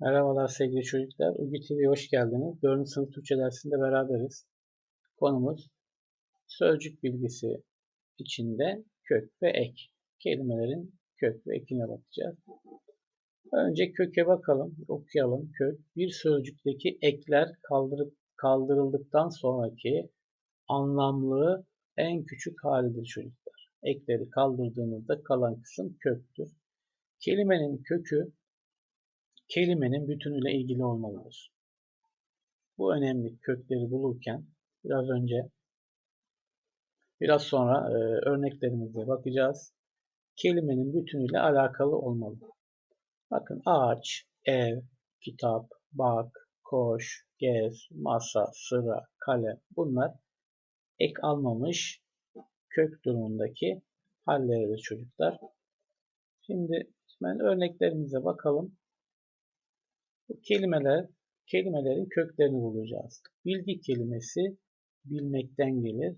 Merhabalar sevgili çocuklar. Ugi TV'ye hoş geldiniz. 4. sınıf Türkçe dersinde beraberiz. Konumuz sözcük bilgisi içinde kök ve ek. Kelimelerin kök ve ekine bakacağız. Önce köke bakalım, okuyalım. Kök bir sözcükteki ekler kaldırıp kaldırıldıktan sonraki anlamlı en küçük halidir çocuklar. Ekleri kaldırdığımızda kalan kısım köktür. Kelimenin kökü kelimenin bütünüyle ilgili olmalıdır. Bu önemli kökleri bulurken biraz önce biraz sonra e, örneklerimize bakacağız. Kelimenin bütünüyle alakalı olmalı. Bakın ağaç, ev, kitap, bak, koş, gez, masa, sıra, kalem bunlar ek almamış kök durumundaki halleridir çocuklar. Şimdi hemen örneklerimize bakalım. Bu kelimeler, kelimelerin köklerini bulacağız. Bilgi kelimesi bilmekten gelir.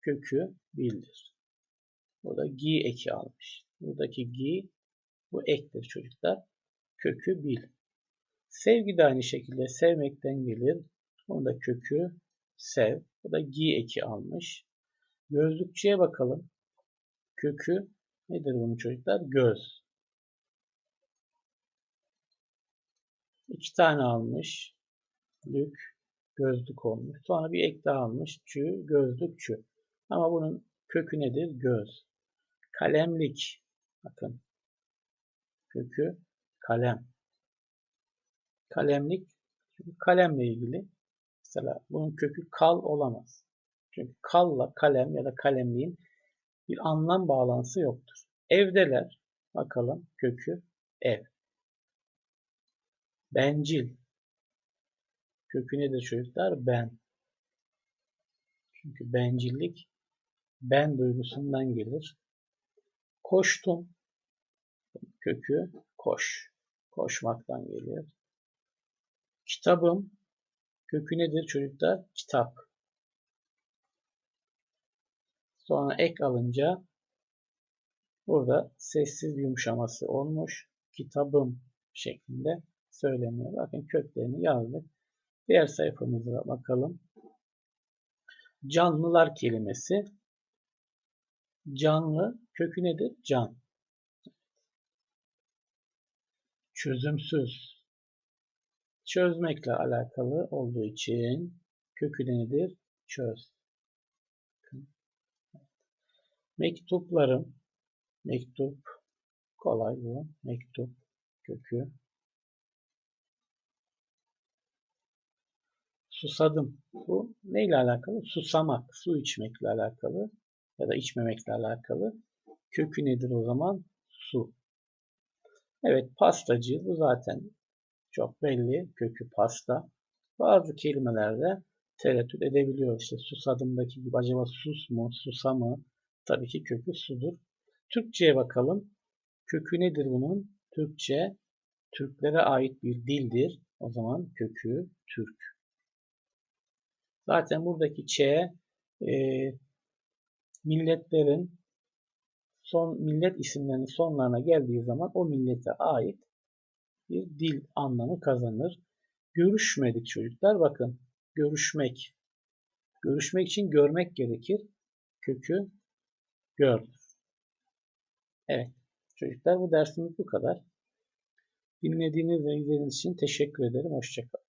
Kökü bildir. Burada gi eki almış. Buradaki gi bu ektir çocuklar. Kökü bil. Sevgi de aynı şekilde sevmekten gelir. Onun da kökü sev. Bu da gi eki almış. Gözlükçüye bakalım. Kökü nedir bunun çocuklar? Göz. İki tane almış. Lük, gözlük olmuş. Sonra bir ek daha almış. Çü, gözlük, çü. Ama bunun kökü nedir? Göz. Kalemlik. Bakın. Kökü kalem. Kalemlik. Çünkü kalemle ilgili. Mesela bunun kökü kal olamaz. Çünkü kalla kalem ya da kalemliğin bir anlam bağlantısı yoktur. Evdeler. Bakalım kökü ev. Bencil. Kökü nedir çocuklar? Ben. Çünkü bencillik ben duygusundan gelir. Koştum. Kökü koş. Koşmaktan gelir. Kitabım. Kökü nedir çocuklar? Kitap. Sonra ek alınca burada sessiz yumuşaması olmuş. Kitabım şeklinde söyleniyor. Bakın köklerini yazdık. Diğer sayfamıza bakalım. Canlılar kelimesi. Canlı kökü nedir? Can. Çözümsüz. Çözmekle alakalı olduğu için kökü nedir? Çöz. Mektuplarım. Mektup. Kolay bu. Mektup kökü. Susadım. Bu neyle alakalı? Susamak, su içmekle alakalı ya da içmemekle alakalı. Kökü nedir o zaman? Su. Evet pastacı bu zaten çok belli. Kökü pasta. Bazı kelimelerde tereddüt edebiliyor. İşte susadımdaki gibi acaba sus mu, susa mı? Tabii ki kökü sudur. Türkçe'ye bakalım. Kökü nedir bunun? Türkçe Türklere ait bir dildir. O zaman kökü Türk. Zaten buradaki Ç e, milletlerin son millet isimlerinin sonlarına geldiği zaman o millete ait bir dil anlamı kazanır. Görüşmedik çocuklar. Bakın görüşmek. Görüşmek için görmek gerekir. Kökü gördür. Evet çocuklar bu dersimiz bu kadar. Dinlediğiniz ve izlediğiniz için teşekkür ederim. Hoşçakalın.